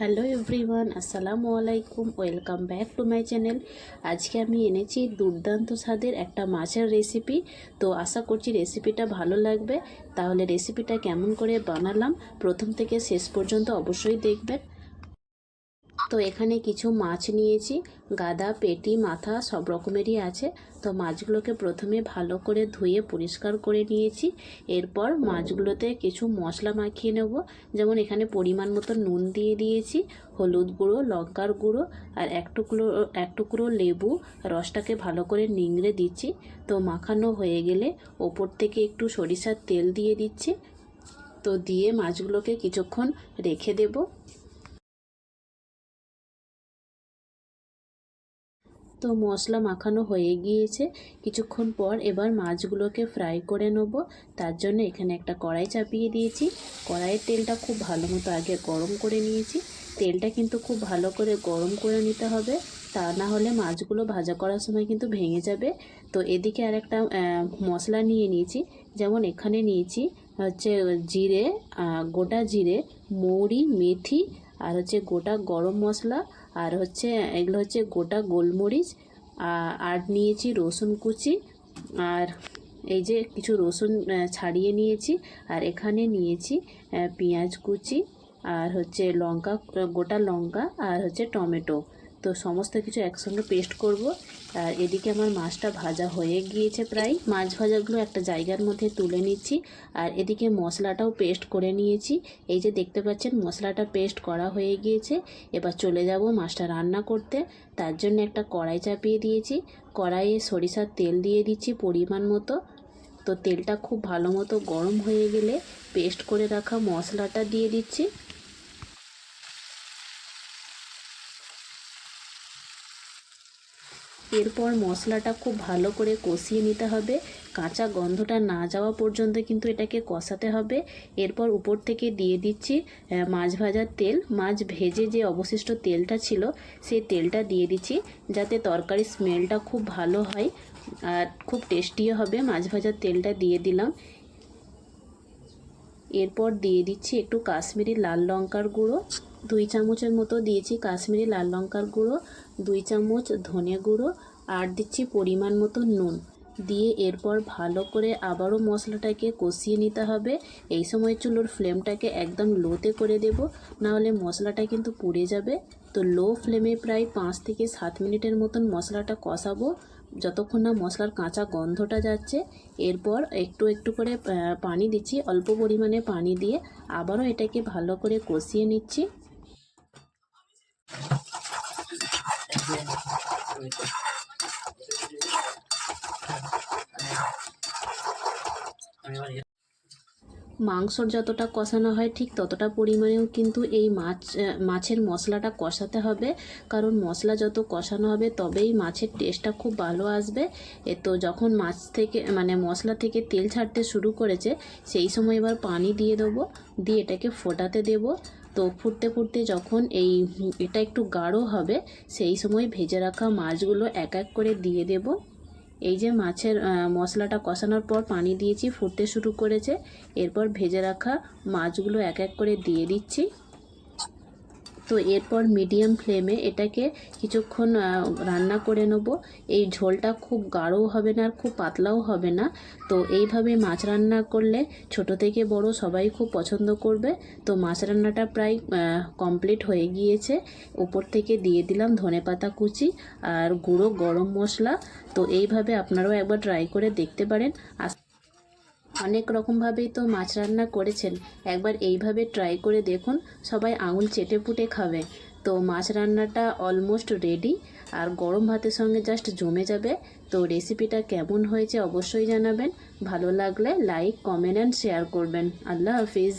Hello everyone, আসসালামু আলাইকুম, welcome back to my channel. আজকে আমি এনেছি দুর্দান্ত স্বাদের একটা মাছের রেসিপি। তো আশা করছি রেসিপিটা ভালো লাগবে। তাহলে রেসিপিটা কেমন করে বানালাম, প্রথম থেকে শেষ পর্যন্ত অবশ্যই দেখবেন। তো এখানে কিছু মাছ নিয়েছি, গাদা, পেটি, মাথা সব রকমেরই আছে। তো মাছগুলোকে প্রথমে ভালো করে ধুয়ে পরিষ্কার করে নিয়েছি। এরপর মাছগুলোতে কিছু মশলা মাখিয়ে নেব। যেমন এখানে পরিমাণ মতো নুন দিয়ে দিয়েছি, হলুদ গুঁড়ো, লঙ্কার গুঁড়ো আর এক টুকরো এক টুকরো লেবু। রসটাকে ভালো করে নিংড়ে দিচ্ছি। তো মাখানো হয়ে গেলে ওপর থেকে একটু সরিষার তেল দিয়ে দিচ্ছি। তো দিয়ে মাছগুলোকে কিছুক্ষণ রেখে দেবো। তো মশলা মাখানো হয়ে গিয়েছে। কিছুক্ষণ পর এবার মাছগুলোকে ফ্রাই করে নেব। তার জন্য এখানে একটা কড়াই চাপিয়ে দিয়েছি। কড়াইয়ের তেলটা খুব ভালো মতো আগে গরম করে নিয়েছি। তেলটা কিন্তু খুব ভালো করে গরম করে নিতে হবে। তা না হলে মাছগুলো ভাজা করার সময় কিন্তু ভেঙে যাবে। তো এদিকে আর একটা মশলা নিয়ে নিয়েছি। যেমন এখানে নিয়েছি হচ্ছে জিরে গোটা জিরে, মৌরি, মেথি আর হচ্ছে গোটা গরম মশলা। আর হচ্ছে, এগুলো হচ্ছে গোটা গোলমরিচ আর নিয়েছি রসুন কুচি, আর এই যে কিছু রসুন ছাড়িয়ে নিয়েছি, আর এখানে নিয়েছি পেঁয়াজ কুচি, আর হচ্ছে লঙ্কা, গোটা লঙ্কা, আর হচ্ছে টমেটো। তো সমস্ত কিছু একসঙ্গে পেস্ট করব। আর এদিকে আমার মাছটা ভাজা হয়ে গিয়েছে প্রায়। মাছ ভাজাগুলো একটা জায়গার মধ্যে তুলে নিচ্ছি। আর এদিকে মশলাটাও পেস্ট করে নিয়েছি। এই যে দেখতে পাচ্ছেন, মশলাটা পেস্ট করা হয়ে গিয়েছে। এবার চলে যাব মাছটা রান্না করতে। তার জন্য একটা কড়াই চাপিয়ে দিয়েছি। কড়াইয়ে সরিষার তেল দিয়ে দিচ্ছি পরিমাণ মতো। তো তেলটা খুব ভালো মতো গরম হয়ে গেলে পেস্ট করে রাখা মশলাটা দিয়ে দিচ্ছি। এরপর মশলাটা খুব ভালো করে কষিয়ে নিতে হবে। কাঁচা গন্ধটা না যাওয়া পর্যন্ত কিন্তু এটাকে কষাতে হবে। এরপর উপর থেকে দিয়ে দিচ্ছি মাছ ভাজার তেল। মাছ ভেজে যে অবশিষ্ট তেলটা ছিল, সেই তেলটা দিয়ে দিচ্ছি যাতে তরকারির স্মেলটা খুব ভালো হয় আর খুব টেস্টিও হবে। মাছ ভাজার তেলটা দিয়ে দিলাম। এরপর দিয়ে দিচ্ছি একটু কাশ্মীরি লাল লঙ্কার গুঁড়ো। দুই চামচের মতো দিয়েছি কাশ্মীরি লাল লঙ্কার গুঁড়ো, দুই চামচ ধনে গুঁড়ো আর দিচ্ছি পরিমাণ মতো নুন। দিয়ে এরপর ভালো করে আবারও মশলাটাকে কষিয়ে নিতে হবে। এই সময় চুলোর ফ্লেমটাকে একদম লোতে করে দেব, নাহলে মশলাটা কিন্তু পুড়ে যাবে। তো লো ফ্লেমে প্রায় পাঁচ থেকে সাত মিনিটের মতন মশলাটা কষাবো, যতক্ষণ না মশলার কাঁচা গন্ধটা যাচ্ছে। এরপর একটু একটু করে পানি দিচ্ছি, অল্প পরিমাণে পানি দিয়ে আবারও এটাকে ভালো করে কষিয়ে নিচ্ছি। মাংসর যতটা কষানো হয় ঠিক ততটা পরিমাণেও কিন্তু এই মাছ মাছের মশলাটা কষাতে হবে। কারণ মশলা যত কষানো হবে তবেই মাছের টেস্টটা খুব ভালো আসবে। এ তো যখন মাছ থেকে মানে মশলা থেকে তেল ছাড়তে শুরু করেছে, সেই সময় এবার পানি দিয়ে দেবো, দিয়ে এটাকে ফোটাতে দেবো। তো ফুটতে ফুটতে যখন এই এটা একটু গাঢ় হবে, সেই সময় ভেজে রাখা মাছগুলো এক এক করে দিয়ে দেব। এই যে মাছের মশলাটা কষানোর পর পানি দিয়েছি, ফুটতে শুরু করেছে। এরপর ভেজে রাখা মাছগুলো এক এক করে দিয়ে দিচ্ছি। তো এরপর মিডিয়াম ফ্লেমে এটাকে কিছুক্ষণ রান্না করে নেব। এই ঝোলটা খুব গাঢ়ও হবে না আর খুব পাতলাও হবে না। তো এইভাবে মাছ রান্না করলে ছোট থেকে বড় সবাই খুব পছন্দ করবে। তো মাছ রান্নাটা প্রায় কমপ্লিট হয়ে গিয়েছে। উপর থেকে দিয়ে দিলাম ধনে পাতা কুচি আর গুঁড়ো গরম মশলা। তো এইভাবে আপনারাও একবার ট্রাই করে দেখতে পারেন। অনেক রকমভাবেই তো মাছ রান্না করেছেন। একবার এইভাবে ট্রাই করে দেখুন, সবাই আঙুল চেটে পুটে খাবে। তো মাছ রান্নাটা অলমোস্ট রেডি আর গরম ভাতের সঙ্গে জাস্ট জমে যাবে। তো রেসিপিটা কেমন হয়েছে অবশ্যই জানাবেন। ভালো লাগলে লাইক কমেন্ট অ্যান্ড শেয়ার করবেন। আল্লাহ হাফিজ।